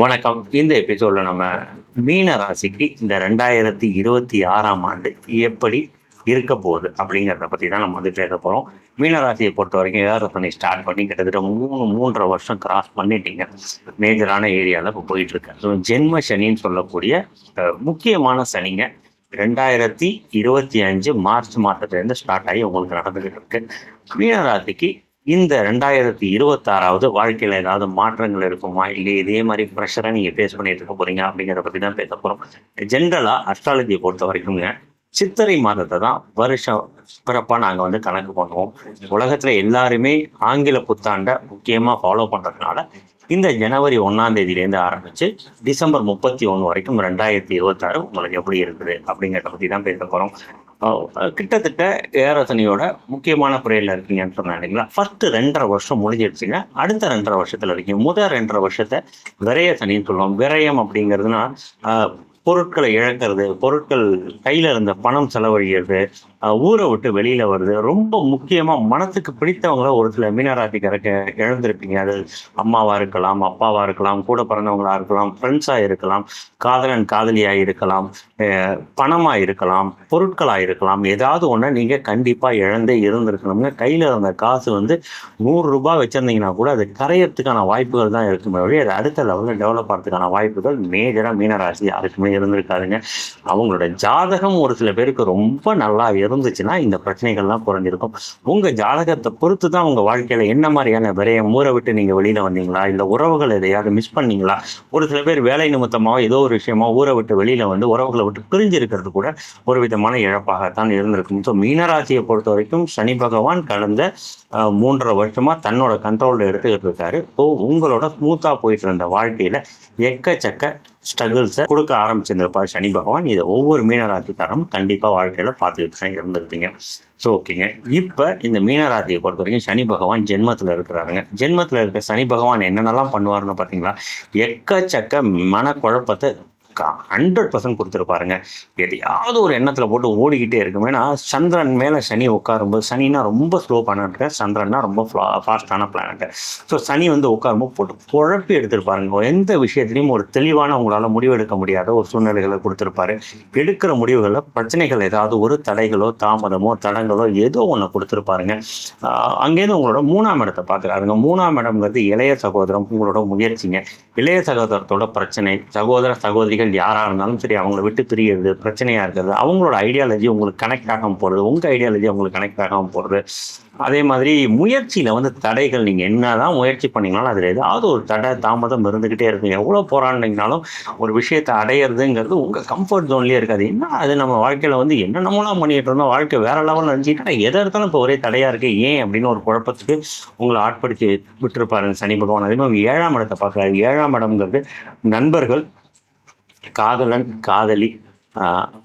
வணக்கம். இந்த எபிசோட்ல நம்ம மீன ராசிக்கு இந்த ரெண்டாயிரத்தி இருபத்தி ஆறாம் ஆண்டு எப்படி இருக்க போகுது அப்படிங்கிறத பற்றி தான் நம்ம வந்து பேச போகிறோம் மீனராசியை பொறுத்த வரைக்கும் ஏஆர்எஃப்னை ஸ்டார்ட் பண்ணி கிட்டத்தட்ட மூணு மூன்றரை வருஷம் கிராஸ் பண்ணிட்டீங்க. மேஜரான ஏரியாவில் இப்போ போயிட்டு ஸோ ஜென்ம சனின்னு சொல்லக்கூடிய முக்கியமான சனிங்க. ரெண்டாயிரத்தி இருபத்தி அஞ்சு மார்ச் மாதத்துலேருந்து ஸ்டார்ட் ஆகி உங்களுக்கு நடந்துகிட்டு இருக்கு. மீனராசிக்கு இந்த ரெண்டாயிரத்தி இருபத்தாறாவது வாழ்க்கையில் ஏதாவது மாற்றங்கள் இருக்குமா? இல்லை இதே மாதிரி ப்ரெஷரை நீங்கள் ஃபேஸ் பண்ணிட்டு இருக்க போறீங்க அப்படிங்கிறத பற்றி தான் பேச போகிறோம் ஜென்ரலாக அஸ்ட்ராலஜியை பொறுத்த வரைக்குங்க சித்திரை மாதத்தை தான் வருஷம் பிறப்பாக நாங்கள் வந்து கணக்கு பண்ணுவோம். உலகத்தில் எல்லாருமே ஆங்கில புத்தாண்டை முக்கியமாக ஃபாலோ பண்ணுறதுனால இந்த ஜனவரி ஒன்றாம் தேதியிலேருந்து ஆரம்பித்து டிசம்பர் முப்பத்தி ஒன்று வரைக்கும் ரெண்டாயிரத்தி இருபத்தாறு உங்களுக்கு எப்படி இருக்குது அப்படிங்கிறத பற்றி தான் பேச போகிறோம் கிட்டத்தட்ட ஏரசனியோட முக்கியமான புறையில் இருக்கீங்கன்னு சொன்னேன் இல்லைங்களா? ஃபர்ஸ்ட் ரெண்டரை வருஷம் முடிஞ்சிடுச்சுங்க. அடுத்த ரெண்டரை வருஷத்தில் இருக்கீங்க. முதல் ரெண்டரை வருஷத்தை விரய சனின்னு சொல்லுவோம். விரயம் அப்படிங்கிறதுனா பொருட்களை இழக்கிறது பொருட்கள் கையில் இருந்த பணம் செலவழிகிறது ஊரை விட்டு வெளியில வருது. ரொம்ப முக்கியமா மனத்துக்கு பிடித்தவங்கள ஒரு சில மீனராசிக்காரக்க இழந்திருப்பீங்க. அது அம்மாவா இருக்கலாம் அப்பாவா இருக்கலாம் கூட பிறந்தவங்களா இருக்கலாம் ஃப்ரெண்ட்ஸா இருக்கலாம் காதலன் காதலியா இருக்கலாம் பணமா இருக்கலாம் பொருட்களா இருக்கலாம். ஏதாவது ஒன்று நீங்க கண்டிப்பா இழந்தே இருந்திருக்கணும்னு கையில இருந்த காசு வந்து நூறு ரூபாய் வச்சிருந்தீங்கன்னா கூட அது கரையறதுக்கான வாய்ப்புகள் தான் இருக்குமே வழி அது அடுத்த லெவலில் டெவலப் ஆகிறதுக்கான வாய்ப்புகள் மேஜரா மீனராசி யாருக்குமே இருந்திருக்காதுங்க. அவங்களோட ஜாதகம் ஒரு சில பேருக்கு ரொம்ப நல்லா இருந்துச்சுன்னா இந்த பிரச்சனைகள்லாம் குறைஞ்சிருக்கும். உங்க ஜாதகத்தை பொறுத்து தான் உங்க வாழ்க்கையில என்ன மாதிரியான விரயம் ஊரை விட்டு நீங்க வெளியில வந்தீங்களா? இல்ல உறவுகள் எதையாவது மிஸ் பண்ணீங்களா? ஒரு சில பேர் வேலை நிமித்தமாக ஏதோ ஒரு விஷயமா ஊரை விட்டு வெளியில வந்து உறவுகளை விட்டு பிரிஞ்சு இருக்கிறது கூட ஒரு விதமான இழப்பாகத்தான் இருந்திருக்கும். ஸோ மீனராசியை பொறுத்த வரைக்கும் சனி பகவான் கடந்த மூன்றரை வருஷமா தன்னோட கண்ட்ரோல்ல எடுத்துக்கிட்டு இருக்காரு. ஸோ உங்களோட ஸ்மூத்தா போயிட்டு இருந்த வாழ்க்கையில எக்கச்சக்க ஸ்ட்ரகிள்ஸை கொடுக்க ஆரம்பிச்சிருந்திருப்பார் சனி பகவான் இதை ஒவ்வொரு மீனராசிக்காரரும் கண்டிப்பாக வாழ்க்கையில் பார்த்துக்கிட்டு தான் இருந்திருப்பீங்க. ஸோ ஓகேங்க இப்போ இந்த மீனராசியை பொறுத்த வரைக்கும் சனி பகவான் ஜென்மத்தில் இருக்கிறாருங்க. ஜென்மத்தில் இருக்க சனி பகவான் என்னென்னலாம் பண்ணுவாருன்னு பார்த்தீங்களா? எக்கச்சக்க மனக்குழப்பத்தை ஹண்ட்ரட் பர்சன்ட் கொடுத்துருப்பாருங்க. எதையாவது ஒரு எண்ணத்தில் போட்டு ஓடிக்கிட்டே இருக்கும். ஏன்னா சந்திரன் மேலே சனி உட்காரும்போது சனினா ரொம்ப ஸ்லோ பிளானட்டு சந்திரன்னா ரொம்ப ஃபாஸ்டான பிளானட்டு ஸோ சனி வந்து உட்காரும்போது போட்டு குழப்பி எடுத்திருப்பாருங்க. எந்த விஷயத்துலையும் ஒரு தெளிவான உங்களால் முடிவெடுக்க முடியாத ஒரு சூழ்நிலைகளை கொடுத்துருப்பாரு. எடுக்கிற முடிவுகளில் பிரச்சனைகள் ஏதாவது ஒரு தடைகளோ தாமதமோ தடங்களோ ஏதோ ஒன்று கொடுத்துருப்பாருங்க. அங்கேருந்து உங்களோட மூணாம் இடத்தை பார்க்குறாருங்க. மூணாம் இடம்ங்கிறது இளைய சகோதரம் உங்களோட முயற்சிங்க. இளைய சகோதரத்தோட பிரச்சனை சகோதர சகோதரிகள் யாராக இருந்தாலும் சரி அவங்கள விட்டு பிரியறது பிரச்சனையாக இருக்கிறது அவங்களோட ஐடியாலஜி உங்களுக்கு கனெக்ட் ஆகாமல் போகிறது உங்கள் ஐடியாலஜி உங்களுக்கு கனெக்ட் ஆகாமல் போகிறது அதே மாதிரி முயற்சியில் வந்து தடைகள் நீங்கள் என்ன தான் முயற்சி பண்ணீங்கனாலும் அதில் ஏதாவது ஒரு தடை தாமதம் இருந்துக்கிட்டே இருக்கும். எவ்வளோ போராடினீங்கனாலும் ஒரு விஷயத்தை அடையிறதுங்கிறது உங்கள் கம்ஃபர்ட் ஜோன்லேயே இருக்காது. என்ன அது நம்ம வாழ்க்கையில் வந்து என்னென்னமோலாம் பண்ணிட்டு இருந்தோம் வாழ்க்கை வேற லெவலில் இருந்துச்சுன்னா எதை இருந்தாலும் இப்போ ஒரே தடையாக இருக்குது ஏன் அப்படின்னு ஒரு குழப்பத்துக்கு உங்களை ஆட்படுத்தி விட்டுருப்பாரு சனி பகவான். அதே மாதிரி ஏழாம் இடத்தை பார்க்குறாரு. ஏழாம் இடம்ங்கிறது நண்பர்கள் காதலன் காதலி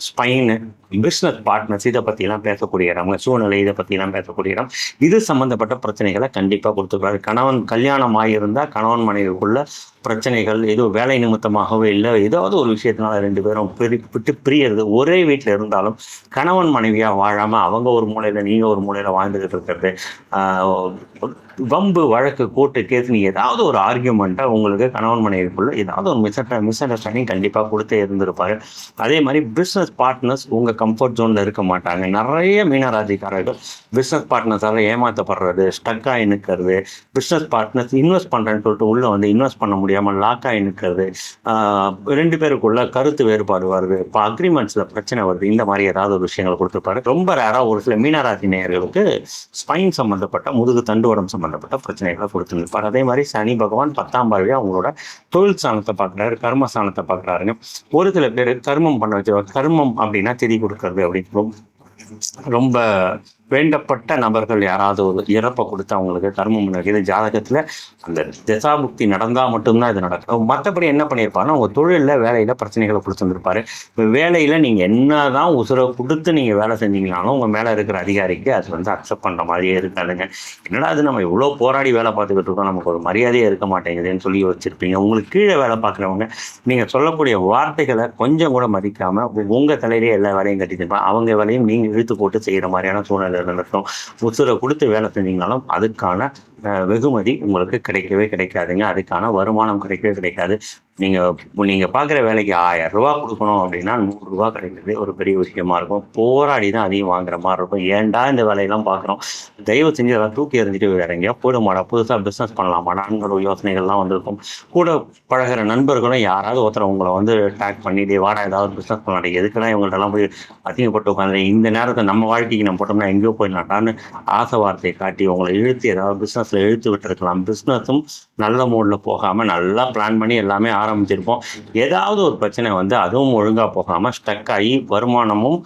ஸ்பைனு பிஸ்னஸ் பார்ட்னர்ஸ் இதை பற்றிலாம் பேசக்கூடிய இடம் சூழ்நிலை இதை பற்றிலாம் பேசக்கூடிய இடம். இது சம்மந்தப்பட்ட பிரச்சனைகளை கண்டிப்பாக கொடுத்துருக்காரு. கணவன் கல்யாணம் ஆகியிருந்தால் கணவன் மனைவிக்குள்ள பிரச்சனைகள் ஏதோ வேலை நிமித்தமாகவோ இல்லை. ஏதாவது ஒரு விஷயத்தினால ரெண்டு பேரும் பிரி விட்டு பிரியறது. ஒரே வீட்டில் இருந்தாலும் கணவன் மனைவியாக வாழாமல் அவங்க ஒரு மூலையில் நீங்கள் ஒரு மூலையில் வாழ்ந்துக்கிட்டு இருக்கிறது வம்பு வழக்கு கூட்டு கேஸ் நீ ஏதாவது ஒரு ஆர்கியூமெண்ட்டாக உங்களுக்கு கணவன் மனைவிக்குள்ளே ஏதாவது ஒரு மிஸ் மிஸ் அண்டர்ஸ்டாண்டிங் கண்டிப்பாக கொடுத்தே இருந்திருப்பாரு. அதே மாதிரி பிஸ்னஸ் பார்ட்னர்ஸ் உங்கள் கம்ஃபர்ட் ஜோனில் இருக்க மாட்டாங்க. நிறைய மீனராஜிக்காரர்கள் பிஸ்னஸ் பார்ட்னர்ஸால் ஏமாற்றப்படுறது ஸ்டக் நிற்கிறது பிஸ்னஸ் பார்ட்னர்ஸ் இன்வெஸ்ட் பண்ணுறேன்னு சொல்லிட்டு உள்ளே வந்து இன்வெஸ்ட் பண்ண முடியாது முடியாமல் லாக் ஆகி நிற்கிறது ரெண்டு பேருக்குள்ள கருத்து வேறுபாடு வருது. இப்போ அக்ரிமெண்ட்ஸில் பிரச்சனை வருது. இந்த மாதிரி ஏதாவது ஒரு விஷயங்களை கொடுத்துருப்பாரு. ரொம்ப ரேராக ஒரு சில மீனராசி நேயர்களுக்கு ஸ்பைன் சம்மந்தப்பட்ட முதுகு தண்டுவடம் சம்மந்தப்பட்ட பிரச்சனைகளை கொடுத்துருப்பார். அதே மாதிரி சனி பகவான் பத்தாம் பார்வையாக அவங்களோட தொழில் ஸ்தானத்தை பார்க்குறாரு கர்ம ஸ்தானத்தை பார்க்குறாருங்க. ஒரு சில பேர் கர்மம் பண்ண வச்சிருவாங்க. கர்மம் அப்படின்னா திதி கொடுக்கறது அப்படின்னு ரொம்ப வேண்டப்பட்ட நபர்கள் யாராவது ஒரு இறப்பை கொடுத்து அவங்களுக்கு கர்மம் பண்ண இது ஜாதகத்தில் அந்த திசாமுக்தி நடந்தால் மட்டும்தான் இது நடக்கும். மற்றபடி என்ன பண்ணியிருப்பாருன்னா உங்கள் தொழிலில் வேலையில் பிரச்சனைகளை கொடுத்துருந்துருப்பாரு இப்போ வேலையில் நீங்கள் என்ன தான் உசுரை கொடுத்து நீங்கள் வேலை செஞ்சீங்கனாலும் உங்கள் மேலே இருக்கிற அதிகாரிக்கு அது வந்து அக்செப்ட் பண்ணுற மாதிரியே இருக்காதுங்க. என்னடா அது நம்ம இவ்வளோ போராடி வேலை பார்த்துக்கிட்டு இருக்கோம். நமக்கு ஒரு மரியாதையே இருக்க மாட்டேங்குதுன்னு சொல்லி வச்சுருப்பீங்க உங்களுக்கு கீழே வேலை பார்க்குறவங்க நீங்கள் சொல்லக்கூடிய வார்த்தைகளை கொஞ்சம் கூட மதிக்காமல் உங்கள் தலையிலே எல்லா வேலையும் கட்டிட்டு அவங்க வேலையும் நீங்கள் இழுத்து போட்டு செய்கிற மாதிரியான சூழ்நிலை நடக்கும். உசுரை கொடுத்து வேலை செஞ்சீங்கனாலும் அதுக்கான வெகுமதி உங்களுக்கு கிடைக்கவே கிடைக்காதுங்க. அதுக்கான வருமானம் கிடைக்கவே கிடைக்காது. நீங்கள் நீங்கள் பார்க்குற வேலைக்கு ஆயிரம் ரூபா கொடுக்கணும் அப்படின்னா நூறுரூவா கிடைக்கிறது ஒரு பெரிய விஷயமா இருக்கும். போராடி தான் அதிகம் வாங்குற மாதிரி இருக்கும். ஏன்டா இந்த வேலையெல்லாம் பார்க்குறோம் தயவு செஞ்சு அதெல்லாம் தூக்கி எறிஞ்சிட்டு வேற எங்கேயா போயிடுமாடா புதுசாக பிஸ்னஸ் பண்ணலாமாடாங்கிற யோசனைகள்லாம் வந்திருக்கும். கூட பழகுற நண்பர்களும் யாராவது ஒருத்தர் உங்களை வந்து டேக் பண்ணி டே வாடா ஏதாவது பிஸ்னஸ் பண்ணலாம். எதுக்குன்னா இவங்கள்ட்டலாம் போய் அதிகப்பட்டு உட்காந்து இந்த நேரத்தை நம்ம வாழ்க்கைக்கு நம்ம போட்டோம்னா எங்கேயோ போயிடலாம்டான்னு ஆசை வார்த்தையை காட்டி உங்களை இழுத்து ஏதாவது பிஸ்னஸ் பிஸ்னஸில் இழுத்து விட்டுருக்கலாம். பிஸ்னஸும் நல்ல மூடில் போகாமல் நல்லா பிளான் பண்ணி எல்லாமே ஆரம்பிச்சிருப்போம். ஏதாவது ஒரு பிரச்சனை வந்து அதுவும் ஒழுங்காக போகாமல் ஸ்டக் ஆகி வருமானமும்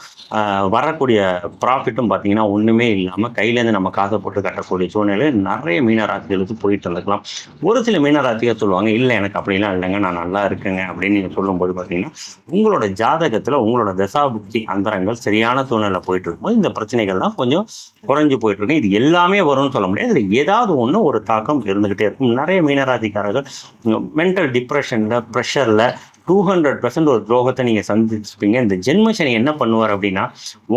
வரக்கூடிய ப்ராஃபிட்டும் பார்த்தீங்கன்னா ஒன்றுமே இல்லாமல் கையிலேருந்து நம்ம காசை போட்டு கட்டக்கூடிய சூழ்நிலை நிறைய மீனராசிகளுக்கு போயிட்டு இருந்துக்கலாம் ஒரு சில மீனராசிகள் சொல்லுவாங்க இல்லை எனக்கு அப்படிலாம் இல்லைங்க நான் நல்லா இருக்கேங்க. அப்படின்னு நீங்கள் சொல்லும்போது பார்த்தீங்கன்னா உங்களோட ஜாதகத்தில் உங்களோட தசாபுக்தி அந்தரங்கள் சரியான சூழ்நிலை போயிட்டு இருக்கும்போது இந்த பிரச்சனைகள்லாம் கொஞ்சம் குறைஞ்சு போயிட்டு இருக்கு. இது எல்லாமே வரும்னு சொல்ல முடியாது. ஏதாவது ஏதாவது ஒன்று ஒரு தாக்கம் இருந்துகிட்டே இருக்கும். நிறைய மீனராதிக்காரர்கள் மென்டல் டிப்ரெஷனில் ப்ரெஷரில் டூ ஹண்ட்ரட் பர்சன்ட் ஒரு துரோகத்தை நீங்கள் சந்திச்சிருப்பீங்க. இந்த ஜென்மசனி என்ன பண்ணுவார் அப்படின்னா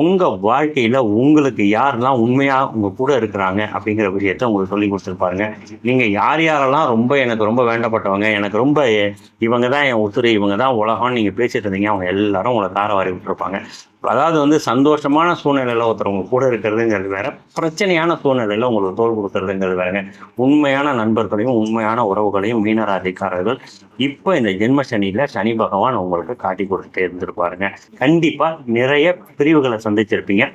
உங்கள் வாழ்க்கையில் உங்களுக்கு யாரெல்லாம் உண்மையாக உங்கள் கூட இருக்கிறாங்க அப்படிங்கிற விஷயத்தை உங்களுக்கு சொல்லி கொடுத்துருப்பாருங்க. நீங்கள் யார் யாரெல்லாம் ரொம்ப எனக்கு ரொம்ப வேண்டப்பட்டவங்க எனக்கு ரொம்ப இவங்க தான் என் உசுறு இவங்க தான் உலகம்னு நீங்கள் பேசிட்டு இருந்தீங்க அவங்க எல்லாரும் உங்களை தார வாரி விட்டுருப்பாங்க. அதாவது வந்து சந்தோஷமான சூழ்நிலையில் ஒருத்தர் கூட இருக்கிறதுங்கிறது வேற பிரச்சனையான சூழ்நிலையில் உங்களுக்கு தோல் கொடுக்கறதுங்கிறது வேறங்க. உண்மையான நண்பர்களையும் உண்மையான உறவுகளையும் மீனராதிக்காரர்கள் இப்போ இந்த ஜென்ம சனியில் சனி பகவான் உங்களுக்கு காட்டி கொடுத்துட்டே இருந்திருப்பாருங்க. கண்டிப்பாக நிறைய பிரிவுகளை சந்திச்சிருப்பீங்க.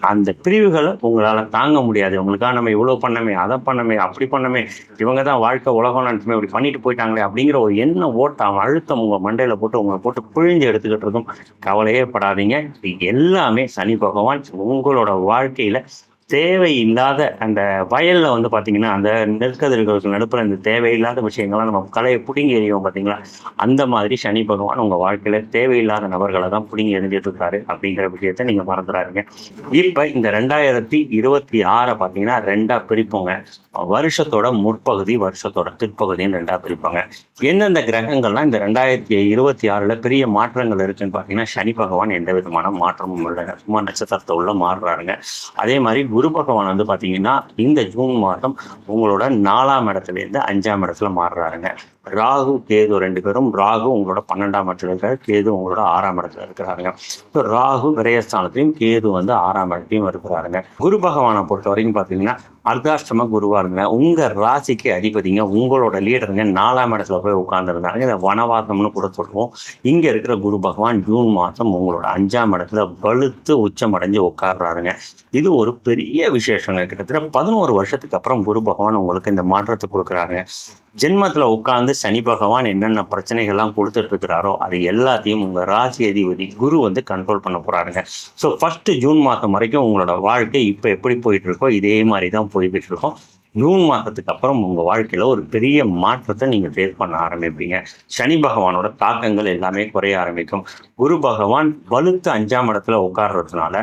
அந்த பிரிவுகளை உங்களால் தாங்க முடியாது. உங்களுக்காக நம்ம இவ்வளோ பண்ணமே அதை பண்ணமே அப்படி பண்ணமே இவங்க தான் வாழ்க்கை உலகம் நினச்சுமே இப்படி பண்ணிட்டு போயிட்டாங்களே அப்படிங்கிற ஒரு எண்ண ஓட்டம் அழுத்தம் உங்கள் மண்டையில் போட்டு உங்களை போட்டு பிழிஞ்சு எடுத்துக்கிட்டு இருக்கும். கவலையே படாதீங்க. எல்லாமே சனி பகவான் உங்களோட வாழ்க்கையில் தேவையில்லாத அந்த வயலில் வந்து பார்த்தீங்கன்னா அந்த நெற்கதிர்களுக்கு நடுப்புற இந்த தேவையில்லாத விஷயங்கள்லாம் நம்ம கலையை பிடுங்கி எறிவோம் பார்த்தீங்களா அந்த மாதிரி சனி பகவான் உங்கள் வாழ்க்கையில் தேவையில்லாத நபர்களை தான் பிடுங்கி எறிஞ்சிட்டு இருக்காரு அப்படிங்கிற விஷயத்த நீங்கள் மறந்துடாருங்க இப்போ இந்த ரெண்டாயிரத்தி இருபத்தி ஆறை பார்த்தீங்கன்னா ரெண்டாக பிரிப்போங்க. வருஷத்தோட முற்பகுதி வருஷத்தோட பிற்பகுதின்னு ரெண்டாக பிரிப்பாங்க. எந்தெந்த கிரகங்கள்லாம் இந்த ரெண்டாயிரத்தி இருபத்தி ஆறில் பெரிய மாற்றங்கள் இருக்குன்னு பார்த்தீங்கன்னா சனி பகவான் எந்த விதமான மாற்றமும் இல்லை சும்மா நட்சத்திரத்தை உள்ள மாறுறாருங்க. அதே மாதிரி குரு பகவான் வந்து பார்த்தீங்கன்னா இந்த ஜூன் மாதம் உங்களோட நாலாம் இடத்துலேருந்து அஞ்சாம் இடத்துல மாறுறாருங்க. ராகு கேது ரெண்டு பேரும் ராகு உங்களோட பன்னெண்டாம் இடத்துல இருக்காரு கேது உங்களோட ஆறாம் இடத்துல இருக்கிறாருங்க. இப்போ ராகு விரயஸ்தானத்திலையும் கேது வந்து ஆறாம் இடத்தையும் இருக்கிறாருங்க. குரு பகவானை பொறுத்த வரைக்கும் பார்த்தீங்கன்னா அர்த்தாஷ்டம குருவாக இருந்தேன் உங்கள் ராசிக்கு அதிபதிங்க உங்களோட லீடருங்க நாலாம் இடத்துல போய் உட்காந்துருந்தாங்க இதை வனவாசம்னு கூட சொல்லுவோம். இங்கே இருக்கிற குரு பகவான் ஜூன் மாதம் உங்களோட அஞ்சாம் இடத்துல வலுத்து உச்சம் அடைஞ்சு உட்கார்றாருங்க. இது ஒரு பெரிய விசேஷங்க. கிட்டத்தட்ட பதினோரு வருஷத்துக்கு அப்புறம் குரு பகவான் உங்களுக்கு இந்த மாற்றத்தை கொடுக்குறாருங்க. ஜென்மத்தில் உட்கார்ந்து சனி பகவான் என்னென்ன பிரச்சனைகள்லாம் கொடுத்துட்டு இருக்கிறாரோ அது எல்லாத்தையும் உங்கள் ராசி அதிபதி குரு வந்து கண்ட்ரோல் பண்ண போகிறாருங்க ஸோ ஃபஸ்ட்டு ஜூன் மாதம் வரைக்கும் உங்களோட வாழ்க்கை இப்போ எப்படி போயிட்டு இருக்கோ இதே மாதிரி தான் போய்கிட்டு இருக்கோம் ஜூன் மாதத்துக்கு அப்புறம் உங்கள் வாழ்க்கையில் ஒரு பெரிய மாற்றத்தை நீங்கள் ஃபேஸ் பண்ண ஆரம்பிப்பீங்க. சனி பகவானோட தாக்கங்கள் எல்லாமே குறைய ஆரம்பிக்கும். குரு பகவான் வலுத்து அஞ்சாம் இடத்துல உட்கார்றதுனால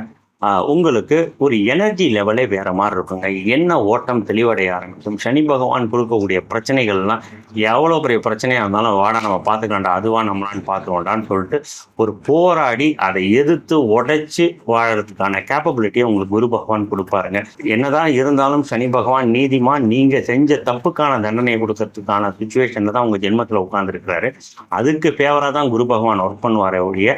உங்களுக்கு ஒரு எனர்ஜி லெவலே வேற மாதிரி இருக்குங்க. என்ன ஓட்டம் தெளிவடைய ஆரம்பிக்கும்? சனி பகவான் கொடுக்கக்கூடிய பிரச்சனைகள்லாம் எவ்வளோ பெரிய பிரச்சனையாக இருந்தாலும் வாடா நம்ம பார்த்துக்கலாம்டா அதுவா நம்மளான்னு பார்த்துக்கோண்டான்னு சொல்லிட்டு ஒரு போராடி அதை எதிர்த்து உடைச்சு வாழறதுக்கான கேப்பபிலிட்டியை உங்களுக்கு குரு பகவான் கொடுப்பாருங்க. என்னதான் இருந்தாலும் சனி பகவான் நீதிமான் நீங்க செஞ்ச தப்புக்கான தண்டனையை கொடுக்கறதுக்கான சுச்சுவேஷன்ல தான் உங்க ஜென்மத்தில் உட்காந்துருக்கிறாரு அதுக்கு ஃபேவராக தான் குரு பகவான் ஒர்க் பண்ணுவாரே ஒழிய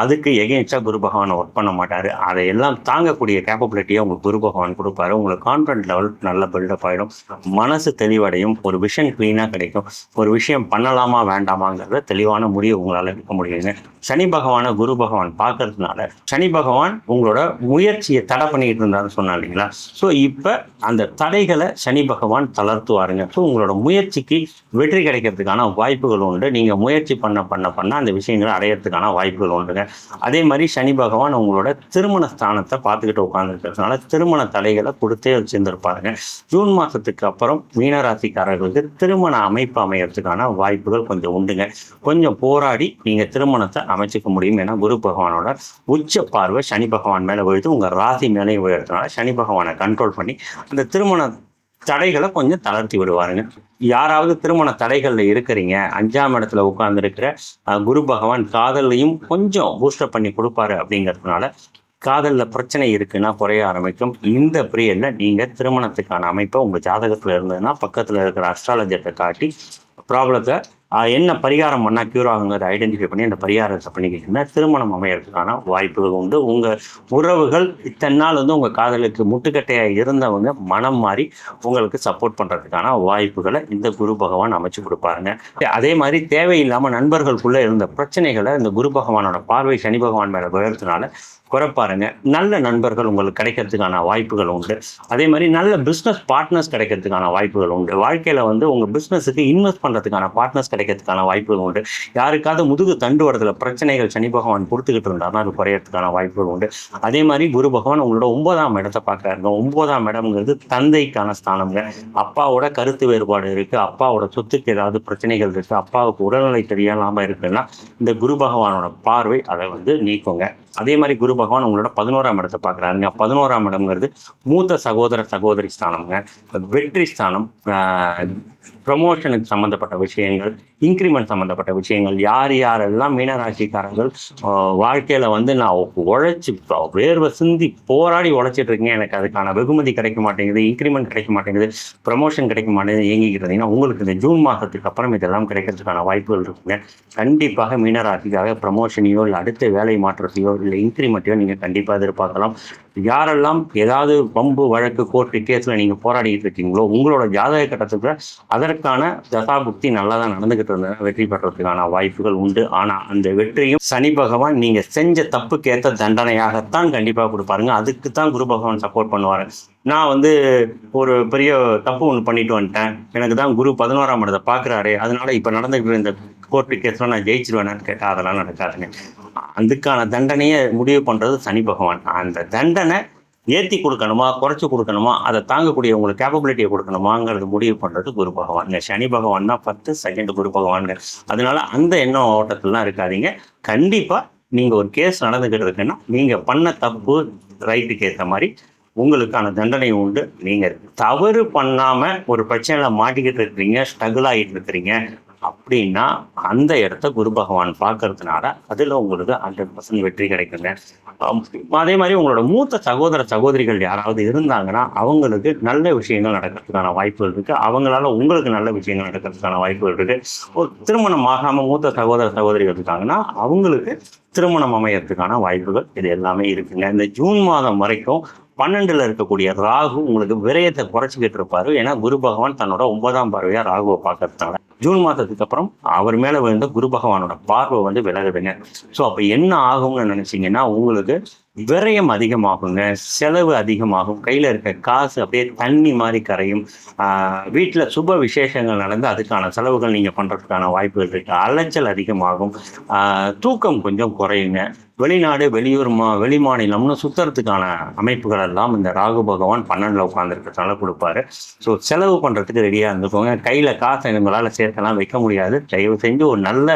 அதுக்கு எகெயின்ஸ்டாக குரு பகவான் ஒர்க் பண்ண மாட்டார். அதையெல்லாம் தாங்கக்கூடிய கேப்பபிலிட்டியை உங்களுக்கு குரு பகவான் கொடுப்பாரு. உங்களுக்கு கான்ஃபிடன்ட் லெவல் நல்ல பில்டப் ஆகிடும் மனசு தெளிவடையும். ஒரு விஷயம் க்ளீனாக கிடைக்கும். ஒரு விஷயம் பண்ணலாமா வேண்டாமாங்கிறத தெளிவான முடிவு உங்களால் எடுக்க முடியுங்க சனி பகவானை குரு பகவான் பார்க்கறதுனால சனி பகவான் உங்களோட முயற்சியை தடை பண்ணிட்டு இருந்தாருன்னு சொன்னா இல்லைங்களா? ஸோ இப்போ அந்த தடைகளை சனி பகவான் தளர்த்துவாருங்க. ஸோ உங்களோட முயற்சிக்கு வெற்றி கிடைக்கிறதுக்கான வாய்ப்புகள் உண்டு. நீங்கள் முயற்சி பண்ண பண்ண பண்ண அந்த விஷயங்களை அடையிறதுக்கான வாய்ப்புகள் உண்டுங்க அதே மாதிரி சனி பகவான் உங்களோட திருமண ஸ்தானத்தை பார்த்துக்கிட்டு உட்காந்துருக்கிறதுனால திருமண தலைகளை கொடுத்தே வச்சிருந்திருப்பாருங்க. ஜூன் மாதத்துக்கு அப்புறம் மீனராசிக்காரர்களுக்கு திருமண அமைப்பு அமையறதுக்கான வாய்ப்புகள் கொஞ்சம் உண்டுங்க. கொஞ்சம் போராடி நீங்கள் திருமணத்தை அமைச்சுக்க முடியும். ஏன்னா குரு பகவானோட உச்ச பார்வை சனி பகவான் மேலே விழுது உங்கள் ராசி மேலே விழுறதுனால சனி பகவானை கண்ட்ரோல் பண்ணி அந்த திருமண தடைகளை கொஞ்சம் தளர்த்தி விடுவாருங்க. யாராவது திருமண தடைகளில் இருக்கிறீங்க அஞ்சாம் இடத்துல உட்கார்ந்துருக்கிற குரு பகவான் காதலையும் கொஞ்சம் பூஸ்டப் பண்ணி கொடுப்பாரு அப்படிங்கிறதுனால காதலில் பிரச்சனை இருக்குன்னா குறைய ஆரம்பிக்கும். இந்த பீரியடில் நீங்கள் திருமணத்துக்கான அமைப்பை உங்கள் ஜாதகத்தில் இருந்ததுன்னா பக்கத்தில் இருக்கிற அஸ்ட்ராலஜர்கிட்ட காட்டி ப்ராப்ளத்தை என்ன பரிகாரம் பண்ணால் க்யூர் ஆகுங்கிறத ஐடென்டிஃபை பண்ணி அந்த பரிகாரத்தை பண்ணிக்கிட்டீங்கன்னா திருமணம் அமையறதுக்கான வாய்ப்புகள் உண்டு. உங்கள் உறவுகள் இத்தனை நாள் வந்து உங்கள் காதலுக்கு முட்டுக்கட்டையாக இருந்தவங்க மனம் மாறி உங்களுக்கு சப்போர்ட் பண்ணுறதுக்கான வாய்ப்புகளை இந்த குரு பகவான் அமைச்சு கொடுப்பாருங்க. அதே மாதிரி தேவையில்லாமல் நண்பர்களுக்குள்ளே இருந்த பிரச்சனைகளை இந்த குரு பகவானோட பார்வை சனி பகவான் மேலே விழுறதுனால குறைப்பாருங்க நல்ல நண்பர்கள் உங்களுக்கு கிடைக்கிறதுக்கான வாய்ப்புகள் உண்டு. அதே மாதிரி நல்ல பிஸ்னஸ் பார்ட்னர்ஸ் கிடைக்கிறதுக்கான வாய்ப்புகள் உண்டு. வாழ்க்கையில் வந்து உங்கள் பிஸ்னஸுக்கு இன்வெஸ்ட் பண்ணுறதுக்கான பார்ட்னர்ஸ் கிடைக்கிறதுக்கான வாய்ப்புகள் உண்டு. யாருக்காவது முதுகு தண்டு வரதுல பிரச்சனைகள் சனி பகவான் கொடுத்துக்கிட்டு இருந்தாருன்னா அது குறையறதுக்கான வாய்ப்புகள் உண்டு. அதே மாதிரி குரு பகவான் உங்களோட ஒன்பதாம் இடத்தை பார்க்குறாருங்க. ஒன்பதாம் இடம்ங்கிறது தந்தைக்கான ஸ்தானம்ங்க அப்பாவோட கருத்து வேறுபாடு இருக்குது அப்பாவோட சொத்துக்கு ஏதாவது பிரச்சனைகள் இருக்குது அப்பாவுக்கு உடல்நிலை தெரியாமல் இருக்குன்னா இந்த குரு பகவானோட பார்வை அதை வந்து நீக்குங்க. அதே மாதிரி குரு பகவான் உங்களோட பதினோராம் இடத்தை பார்க்குறாருங்க பதினோராம் இடம்ங்கிறது மூத்த சகோதர சகோதரி ஸ்தானம்ங்க. வெற்றி ஸ்தானம். ப்ரமோஷனுக்கு சம்மந்தப்பட்ட விஷயங்கள் இன்க்ரிமெண்ட் சம்மந்தப்பட்ட விஷயங்கள் யார் யாரெல்லாம் மீனராசிக்காரர்கள் வாழ்க்கையில் வந்து நான் உழைச்சி வேர்வை சிந்தி போராடி உழைச்சிட்டு இருக்கேன் எனக்கு அதுக்கான வெகுமதி கிடைக்க மாட்டேங்குது இன்க்ரிமெண்ட் கிடைக்க மாட்டேங்குது ப்ரமோஷன் கிடைக்க மாட்டேங்குது இயங்கிக்கிறதுனா உங்களுக்கு இந்த ஜூன் மாதத்துக்கு அப்புறம் இதெல்லாம் கிடைக்கிறதுக்கான வாய்ப்புகள் இருக்குங்க. கண்டிப்பாக மீனராசிக்காக ப்ரமோஷனையோ இல்லை அடுத்த வேலை மாற்றத்தையோ இல்லை இன்க்ரிமெண்ட்டையோ நீங்கள் கண்டிப்பாக எதிர்பார்க்கலாம். யாரெல்லாம் ஏதாவது பம்பு வழக்கு கோர்ட்டு கேஸில் நீங்கள் போராடிக்கிட்டு இருக்கீங்களோ உங்களோட ஜாதக கட்டத்துக்கு அதற்கான தசாபுக்தி நல்லா தான் நடந்துகிட்டு இருந்தது. வெற்றி பெறதுக்கான வாய்ப்புகள் உண்டு. ஆனால் அந்த வெற்றியும் சனி பகவான் நீங்கள் செஞ்ச தப்புக்கேற்ற தண்டனையாகத்தான் கண்டிப்பாக கொடுப்பாருங்க. அதுக்கு தான் குரு பகவான் சப்போர்ட் பண்ணுவார். நான் வந்து ஒரு பெரிய தப்பு ஒன்று பண்ணிட்டு வந்துட்டேன். எனக்கு தான் குரு பதினோராம் இடத்தை பார்க்குறாரு. அதனால இப்போ நடந்துகிட்டு இருந்த கோர்ட்டு கேஸ்லாம் நான் ஜெயிச்சிருவேனான்னு கேட்டால் அதெல்லாம் நடக்காதுங்க. அதுக்கான தண்டனையை முடிவு பண்ணுறது சனி பகவான். அந்த தண்டனை ஏற்றி கொடுக்கணுமா குறைச்சி கொடுக்கணுமா அதை தாங்கக்கூடிய உங்களுக்கு கேப்பபிலிட்டியை கொடுக்கணுமாங்கிறது முடிவு பண்ணுறது குரு பகவான் சனி பகவான் தான் பத்து செகண்ட் குரு பகவான்ங்க. அதனால அந்த எண்ணம் ஓட்டத்திலாம் இருக்காதீங்க. கண்டிப்பாக நீங்கள் ஒரு கேஸ் நடந்துக்கிட்டு இருக்குன்னா நீங்கள் பண்ண தப்பு ரைட்டுக்கு ஏற்ற மாதிரி உங்களுக்கான தண்டனை உண்டு. நீங்கள் தவறு பண்ணாமல் ஒரு பிரச்சனையில் மாட்டிக்கிட்டு இருக்கிறீங்க ஸ்ட்ரகிள் ஆகிட்டு இருக்கிறீங்க அப்படின்னா அந்த இடத்த குரு பகவான் பார்க்கறதுனால அதில் உங்களுக்கு ஹண்ட்ரட் பர்சன்ட் வெற்றி கிடைக்குங்க. அதே மாதிரி உங்களோட மூத்த சகோதர சகோதரிகள் யாராவது இருந்தாங்கன்னா அவங்களுக்கு நல்ல விஷயங்கள் நடக்கிறதுக்கான வாய்ப்புகள் இருக்கு. அவங்களால உங்களுக்கு நல்ல விஷயங்கள் நடக்கிறதுக்கான வாய்ப்புகள் இருக்கு. ஒரு திருமணம் ஆகாம மூத்த சகோதர சகோதரிகள் இருக்காங்கன்னா அவங்களுக்கு திருமணம் அமையறதுக்கான வாய்ப்புகள் இது எல்லாமே இருக்குங்க. இந்த ஜூன் மாதம் வரைக்கும் பன்னெண்டுல இருக்கக்கூடிய ராகு உங்களுக்கு விரயத்தை குறைச்சிக்கிட்டு இருப்பாரு. ஏன்னா குரு பகவான் தன்னோட ஒன்பதாம் பார்வையா ராகுவை பார்க்கறதுனால. ஜூன் மாதத்துக்கு அப்புறம் அவர் மேல விழுந்த குரு பகவானோட பார்வை வந்து விலகுதுங்க. ஸோ அப்போ என்ன ஆகும்னு நினைச்சீங்கன்னா உங்களுக்கு விரயம் அதிகமாகுங்க செலவு அதிகமாகும். கையில் இருக்க காசு அப்படியே தண்ணி மாதிரி கரையும். வீட்டில் சுப விசேஷங்கள் நடந்து அதுக்கான செலவுகள் நீங்கள் பண்ணுறதுக்கான வாய்ப்புகள் இருக்குது அலைச்சல் அதிகமாகும். தூக்கம் கொஞ்சம் குறையுங்க. வெளிநாடு வெளியூர் மா வெளி மாநிலம்னு சுற்றுறதுக்கான அமைப்புகள் எல்லாம் இந்த ராகு பகவான் பன்னெண்டில் உட்காந்துருக்கிறதுனால கொடுப்பாரு. ஸோ செலவு பண்ணுறதுக்கு ரெடியாக இருந்துக்கோங்க. கையில் காசை உங்களால் சேர்க்கலாம் வைக்க முடியாது. தயவு செஞ்சு ஒரு நல்ல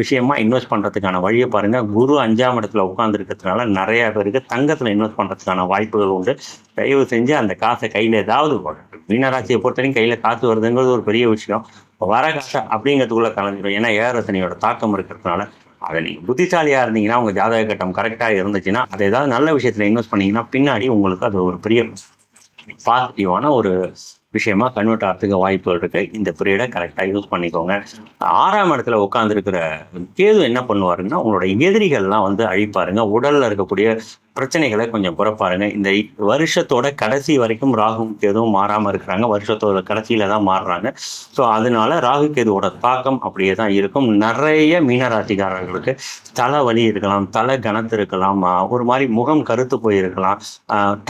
விஷயமா இன்வெஸ்ட் பண்ணுறதுக்கான வழியை பாருங்கள் குரு அஞ்சாம் இடத்துல உட்காந்துருக்கிறதுனால பேர் பேருக்கு தங்கத்தில் இன்வெஸ்ட் பண்ணுறதுக்கான வாய்ப்புகள் உண்டு. தயவு செஞ்சு அந்த காசை கையில் ஏதாவது மீனராசியை பொறுத்தவரைக்கும் கையில் காசு வருதுங்கிறது ஒரு பெரிய விஷயம். வர காசை அப்படிங்கிறதுக்குள்ளே கலந்துடும் ஏன்னா ஏரசனியோட தாக்கம் இருக்கிறதுனால அதை நீங்கள் புத்திசாலியாக இருந்தீங்கன்னா உங்கள் ஜாதக கட்டம் கரெக்டாக இருந்துச்சுன்னா அதை ஏதாவது நல்ல விஷயத்தில் இன்வெஸ்ட் பண்ணிங்கன்னா பின்னாடி உங்களுக்கு அது ஒரு பெரிய பாசிட்டிவான ஒரு விஷயமா கன்வெர்ட் ஆகிறதுக்கு வாய்ப்புகள் இருக்கு. இந்த பீரியடை கரெக்டாக யூஸ் பண்ணிக்கோங்க. ஆறாம் இடத்துல உட்காந்துருக்கிற கேது என்ன பண்ணுவாருன்னா உங்களோட எதிரிகள்லாம் வந்து அழிப்பாருங்க. உடல்ல இருக்கக்கூடிய பிரச்சனைகளை கொஞ்சம் குறைப்பாருங்க. இந்த வருஷத்தோட கடைசி வரைக்கும் ராகு கேதுவும் மாறாமல் இருக்கிறாங்க. வருஷத்தோட கடைசியில தான் மாறுறாங்க. ஸோ அதனால ராகு கேதுவோட தாக்கம் அப்படியே தான் இருக்கும். நிறைய மீனராசிக்காரர்களுக்கு தலை வலி இருக்கலாம் தலை கனத்து இருக்கலாம் ஒரு மாதிரி முகம் கருத்து போயிருக்கலாம்.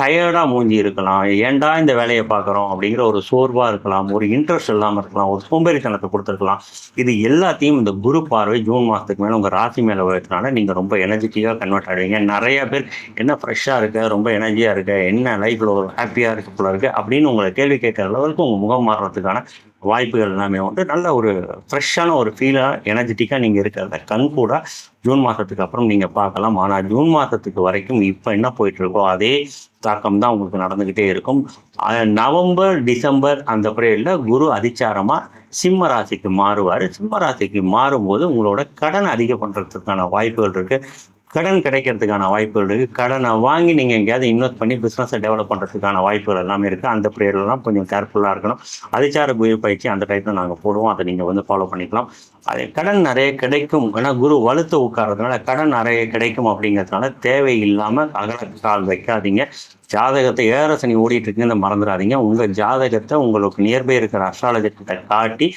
டயர்டாக மூஞ்சி இருக்கலாம். ஏன்டா இந்த வேலையை பார்க்குறோம் அப்படிங்கிற ஒரு சோர்வாக இருக்கலாம். ஒரு இன்ட்ரெஸ்ட் இல்லாமல் இருக்கலாம். ஒரு சோம்பேறித்தனத்தை கொடுத்துருக்கலாம். இது எல்லாத்தையும் இந்த குரு பார்வை ஜூன் மாதத்துக்கு மேலே உங்கள் ராசி மேலே வரதுனால நீங்கள் ரொம்ப எனர்ஜெட்டிக்காக கன்வெர்ட் ஆடுவீங்க நிறைய பேர் என்ன ஃப்ரெஷ்ஷாக இருக்க ரொம்ப எனர்ஜியாக இருக்க என்ன லைஃப்பில் ஒரு ஹாப்பியாக இருக்கு போல இருக்குது அப்படின்னு உங்களை கேள்வி கேட்குற அளவுக்கு உங்கள் முகம் மாறுறதுக்கான வாய்ப்புகள் எல்லாமே உண்டு. நல்ல ஒரு ஃப்ரெஷ்ஷான ஒரு ஃபீலாக எனர்ஜெட்டிக்காக நீங்கள் இருக்கிறத கண் கூட ஜூன் மாதத்துக்கு அப்புறம் நீங்கள் பார்க்கலாம். ஆனால் ஜூன் மாதத்துக்கு வரைக்கும் இப்போ என்ன போயிட்டுருக்கோ அதே தாக்கம் தான் உங்களுக்கு நடந்துக்கிட்டே இருக்கும். நவம்பர் டிசம்பர் அந்த பீரியடில் குரு அதிச்சாரமாக சிம்ம ராசிக்கு மாறுவார். சிம்ம ராசிக்கு மாறும்போது உங்களோட கடன் அதிகம் பண்ணுறதுக்கான வாய்ப்புகள் இருக்குது கடன் கிடைக்கிறதுக்கான வாய்ப்புகள் இருக்குது கடனை வாங்கி நீங்கள் எங்கேயாவது இன்வெஸ்ட் பண்ணி பிஸ்னஸை டெவலப் பண்ணுறதுக்கான வாய்ப்புகள் எல்லாமே இருக்குது அந்த பீரியட்லாம் கொஞ்சம் கேர்ஃபுல்லாக இருக்கணும். அதிச்சார குரு பயிற்சி அந்த டைத்தில் நாங்கள் போடுவோம். அதை நீங்கள் வந்து ஃபாலோ பண்ணிக்கலாம். அது கடன் நிறைய கிடைக்கும். ஏன்னா குரு வலுத்து உட்கார்றதுனால கடன் நிறைய கிடைக்கும் அப்படிங்கிறதுனால தேவையில்லாமல் அகல கால் வைக்காதீங்க. ஜாதகத்தை ஏற சனி ஓடிட்டு இருக்குன்னு மறந்துடாதீங்க. உங்கள் ஜாதகத்தை உங்களுக்கு நியர்பை இருக்கிற அஸ்ட்ராலஜர்கிட்ட காட்டி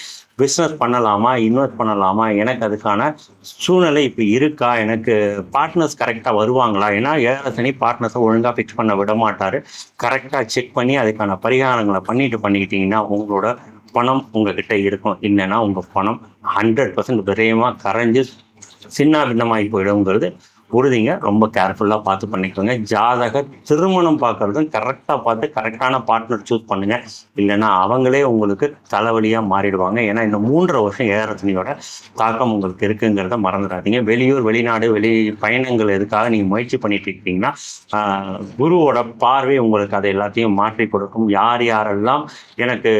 பிஸ்னஸ் பண்ணலாமா இன்வெஸ்ட் பண்ணலாமா? எனக்கு அதுக்கான சூழ்நிலை இப்போ இருக்கா? எனக்கு பார்ட்னர்ஸ் கரெக்டாக வருவாங்களா? ஏன்னா ஏழரை பார்ட்னர்ஸை ஒழுங்காக ஃபிக்ஸ் பண்ண விட மாட்டார். கரெக்டாக செக் பண்ணி அதுக்கான பரிகாரங்களை பண்ணிட்டு பண்ணிக்கிட்டீங்கன்னா உங்களோட பணம் உங்ககிட்ட இருக்கும். இல்லைன்னா உங்கள் பணம் ஹண்ட்ரட் பர்சன்ட் விரயமாக கரைஞ்சு சின்ன பின்னமாகி போயிடுங்கிறது உறுதிங்க ரொம்ப கேர்ஃபுல்லாக பார்த்து பண்ணிக்கோங்க. ஜாதக திருமணம் பார்க்குறதும் கரெக்டாக பார்த்து கரெக்டான பார்ட்னர் சூஸ் பண்ணுங்க. இல்லைன்னா அவங்களே உங்களுக்கு தலைவலியாக மாறிடுவாங்க. ஏன்னா இந்த மூன்றரை வருஷம் ஏறத்தினியோட தாக்கம் உங்களுக்கு இருக்குங்கிறத மறந்துடாதீங்க. வெளியூர் வெளிநாடு வெளி பயணங்கள் எதுக்காக நீங்கள் முயற்சி பண்ணிட்டு இருக்கீங்கன்னா குருவோட பார்வை உங்களுக்கு அதை எல்லாத்தையும் மாற்றி கொடுக்கும். யார் யாரெல்லாம் எனக்கு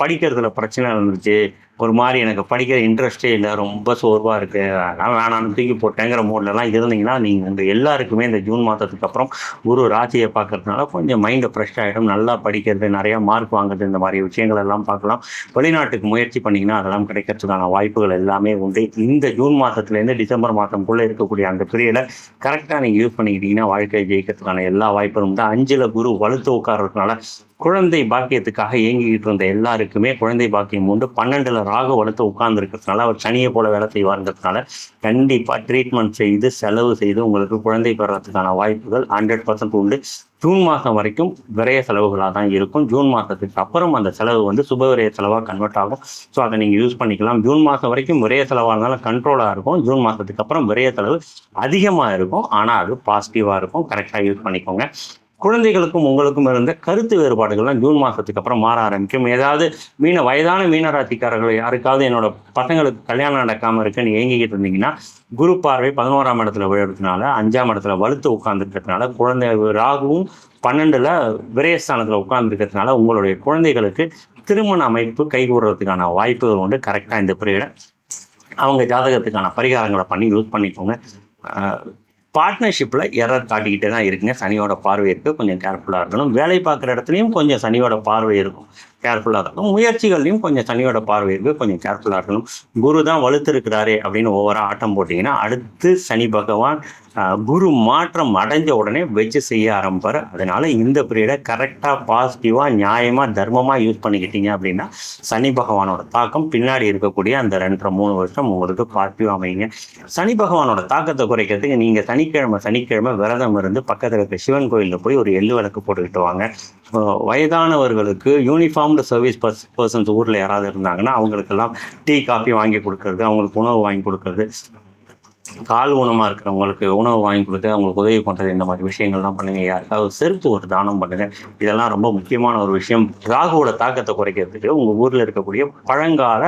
படிக்கிறதுல பிரச்சனை இருந்துச்சு ஒரு மாதிரி எனக்கு படிக்கிற இன்ட்ரெஸ்டே இல்லை. ரொம்ப சோர்வாக இருக்குது அதெல்லாம் வேணாம்னு தூக்கி போட்டேங்கிற மூட்லலாம் இருந்தீங்கன்னா நீங்கள் உங்கள் எல்லாருக்குமே இந்த ஜூன் மாதத்துக்கு அப்புறம் குரு ராசியை பார்க்கறதுனால கொஞ்சம் மைண்டை ஃப்ரெஷ் ஆகிடும் நல்லா படிக்கிறது நிறையா மார்க் வாங்குறது இந்த மாதிரி விஷயங்கள் எல்லாம் பார்க்கலாம். வெளிநாட்டுக்கு முயற்சி பண்ணிங்கன்னா அதெல்லாம் கிடைக்கிறதுக்கான வாய்ப்புகள் எல்லாமே உண்டு. இந்த ஜூன் மாதத்துலேருந்து டிசம்பர் மாதம்குள்ளே இருக்கக்கூடிய அந்த பீரியடை கரெக்டாக நீங்கள் யூஸ் பண்ணிக்கிட்டீங்கன்னா வாழ்க்கையை ஜெயிக்கிறதுக்கான எல்லா வாய்ப்புகளும் தான் அஞ்சில் குரு வலுத்து உட்கார்றதுனால குழந்தை பாக்கியத்துக்காக இயங்கிக்கிட்டு இருந்த எல்லாருக்குமே குழந்தை பாக்கியம் உண்டு. பன்னெண்டுல ராகு வளர்த்து உட்கார்ந்துருக்கிறதுனால அவர் சனியை போல வேலை செய்வாருங்கிறதுனால கண்டிப்பாக ட்ரீட்மெண்ட் செய்து செலவு செய்து உங்களுக்கு குழந்தை பெறத்துக்கான வாய்ப்புகள் ஹண்ட்ரட் பர்சன்ட் உண்டு. ஜூன் மாதம் வரைக்கும் விரைய செலவுகளாக தான் இருக்கும். ஜூன் மாதத்துக்கு அப்புறம் அந்த செலவு வந்து சுப விரைய செலவாக கன்வெர்ட் ஆகும். ஸோ அதை நீங்கள் யூஸ் பண்ணிக்கலாம். ஜூன் மாதம் வரைக்கும் விரைய செலவாக இருந்தாலும் கண்ட்ரோலாக இருக்கும். ஜூன் மாதத்துக்கு அப்புறம் விரைய செலவு அதிகமாக இருக்கும். ஆனால் அது பாசிட்டிவாக இருக்கும். கரெக்டாக யூஸ் பண்ணிக்கோங்க. குழந்தைகளுக்கும் உங்களுக்கும் இருந்த கருத்து வேறுபாடுகள்லாம் ஜூன் மாதத்துக்கு அப்புறம் மாற ஆரம்பிக்கும். ஏதாவது மீன வயதான மீனராசிக்காரர்கள் யாருக்காவது என்னோட பசங்களுக்கு கல்யாணம் நடக்காமல் இருக்குன்னு ஏங்கிக்கிட்டு இருந்தீங்கன்னா குரு பார்வை பதினோராம் இடத்துல விழுறதுனால அஞ்சாம் இடத்துல வலுத்து உட்கார்ந்துருக்கிறதுனால குழந்தை ராகுவும் பன்னெண்டுல விரயஸ்தானத்தில் உட்கார்ந்துருக்கிறதுனால உங்களுடைய குழந்தைகளுக்கு திருமண அமைப்பு கைகூடுறதுக்கான வாய்ப்புகள் உண்டு. கரெக்டாக இந்த பீரியடை அவங்க ஜாதகத்துக்கான பரிகாரங்களை பண்ணி யூஸ் பண்ணிக்கோங்க. பார்ட்னர்ஷிப்பில் எரர் காட்டிக்கிட்டே தான் இருக்குங்க. சனியோட பார்வை இருக்குது கொஞ்சம் கேர்ஃபுல்லாக இருக்கணும். வேலை பார்க்குற இடத்துலையும் கொஞ்சம் சனியோட பார்வை இருக்கும். கேர்ஃபுல்லாக இருக்கணும் முயற்சிகள்லையும் கொஞ்சம் சனியோட பார்வைக்கு இருக்குது கொஞ்சம் கேர்ஃபுல்லாக இருக்கணும். குரு தான் வலுத்திருக்கிறாரே அப்படின்னு ஓவராக ஆட்டம் போட்டிங்கன்னா அடுத்து சனி பகவான் குரு மாற்றம் அடைஞ்ச உடனே வச்சு செய்ய ஆரம்பிப்பார். அதனால இந்த பீரியடை கரெக்டாக பாசிட்டிவாக நியாயமாக தர்மமாக யூஸ் பண்ணிக்கிட்டீங்க அப்படின்னா சனி பகவானோட தாக்கம் பின்னாடி இருக்கக்கூடிய அந்த ரெண்டரை மூணு வருஷம் உங்களுக்கு பாசிட்டிவாக அமைங்க சனி பகவானோட தாக்கத்தை குறைக்கிறதுக்கு நீங்கள் சனிக்கிழமை சனிக்கிழமை விரதம் இருந்து பக்கத்தில் இருக்க சிவன் கோயிலில் போய் ஒரு எள்ளு விளக்கு போட்டுக்கிட்டு வாங்க. வயதானவர்களுக்கு யூனிஃபார்ம் யூனிஃபார்ம்டு சர்வீஸ் பர்ஸ் பர்சன்ஸ் ஊரில் யாராவது இருந்தாங்கன்னா அவங்களுக்கெல்லாம் டீ காஃபி வாங்கி கொடுக்கறது அவங்களுக்கு உணவு வாங்கி கொடுக்கறது. கால் ஊனமாக இருக்கிறவங்களுக்கு உணவு வாங்கி கொடுத்து அவங்களுக்கு உதவி பண்ணுறது இந்த மாதிரி விஷயங்கள்லாம் பண்ணுங்க. யாருக்காவது செருப்பு ஒரு தானம் பண்ணுங்க. இதெல்லாம் ரொம்ப முக்கியமான ஒரு விஷயம். ராகுவோட தாக்கத்தை குறைக்கிறதுக்கு உங்கள் ஊரில் இருக்கக்கூடிய பழங்கால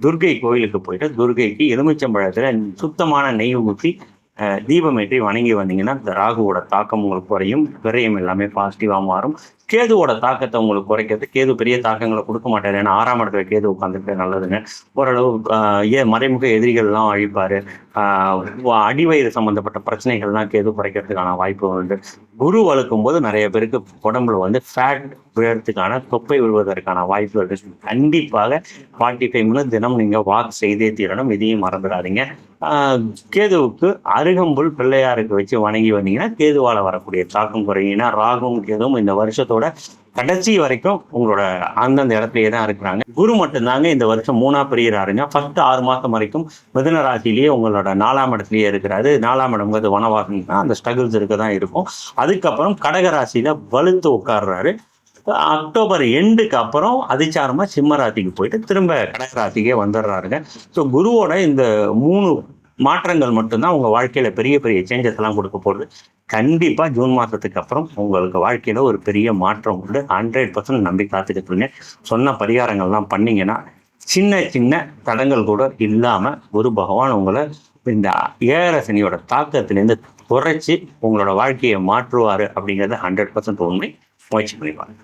துர்கை கோயிலுக்கு போயிட்டு துர்கைக்கு எலுமிச்சம்பழத்தில் சுத்தமான நெய் ஊற்றி அஹ், தீபமேற்றி வணங்கி வந்தீங்கன்னா இந்த ராகுவோட தாக்கம் உங்களுக்கு குறையும். விரயம் எல்லாமே பாசிட்டிவாக மாறும். கேதுவோட தாக்கத்தை உங்களுக்கு குறைக்கிறது. கேது பெரிய தாக்கங்களை கொடுக்க மாட்டாரு. ஏன்னா ஆறாம் இடத்துல கேது உட்காந்துட்டு நல்லதுங்க ஓரளவு ஏ மறைமுக எதிரிகள்லாம் அழிப்பாரு. அடிவயிறு சம்பந்தப்பட்ட பிரச்சனைகள்லாம் கேது குறைக்கிறதுக்கான வாய்ப்பு உண்டு. குரு வளர்க்கும் போது நிறைய பேருக்கு உடம்புல வந்து ஃபேட் விழுறதுக்கான தொப்பை விழுவதற்கான வாய்ப்பு இருக்கு. கண்டிப்பாக ஃபார்ட்டி ஃபைவ் மினிட் தினம் நீங்கள் வாக் செய்தே தீரணும். இதையும் மறந்துடாதீங்க. கேதுவுக்கு அருகம்புல் பிள்ளையாருக்கு வச்சு வணங்கி வந்தீங்கன்னா கேதுவால் வரக்கூடிய தாக்கம் குறையும். ஏன்னா ராகும் கேதுவும் இந்த வருஷத்தோட கடைசி வரைக்கும் உங்களோட அந்தந்த இடத்துலயே தான் இருக்கிறாங்க. குரு மட்டும்தாங்க இந்த வருஷம் மூணா பிரியறாருங்க. ஃபர்ஸ்ட் ஆறு மாசம் வரைக்கும் மிதன ராசிலேயே உங்களோட நாலாம் இடத்துலயே இருக்கிறாரு. நாலாம் இடம்ங்கிறது வனவாசம் தான். அந்த ஸ்ட்ரகிள்ஸ் இருக்க தான் இருக்கும். அதுக்கப்புறம் கடக ராசியில வலுத்து உட்கார்றாரு. அக்டோபர் எண்டுக்கு அப்புறம் அதிச்சாரமா சிம்ம ராசிக்கு போயிட்டு திரும்ப கடக ராசிக்கே வந்துடுறாருங்க. ஸோ குருவோட இந்த மூணு மாற்றங்கள் மட்டும்தான் உங்கள் வாழ்க்கையில் பெரிய பெரிய சேஞ்சஸ் எல்லாம் கொடுக்க போகுது. கண்டிப்பாக ஜூன் மாதத்துக்கு அப்புறம் உங்களுக்கு வாழ்க்கையில் ஒரு பெரிய மாற்றம் உண்டு. ஹண்ட்ரட் பர்சன்ட் நம்பி காத்துக்கிட்டு சொன்ன பரிகாரங்கள்லாம் பண்ணிங்கன்னா சின்ன சின்ன தடங்கள் கூட இல்லாமல் குரு பகவான் உங்களை இந்த ஏழரை சனியோட தாக்கத்திலேருந்து குறைச்சி உங்களோட வாழ்க்கையை மாற்றுவார் அப்படிங்கிறது ஹண்ட்ரட் பர்சன்ட் உண்மை முயற்சி பண்ணிப்பாங்க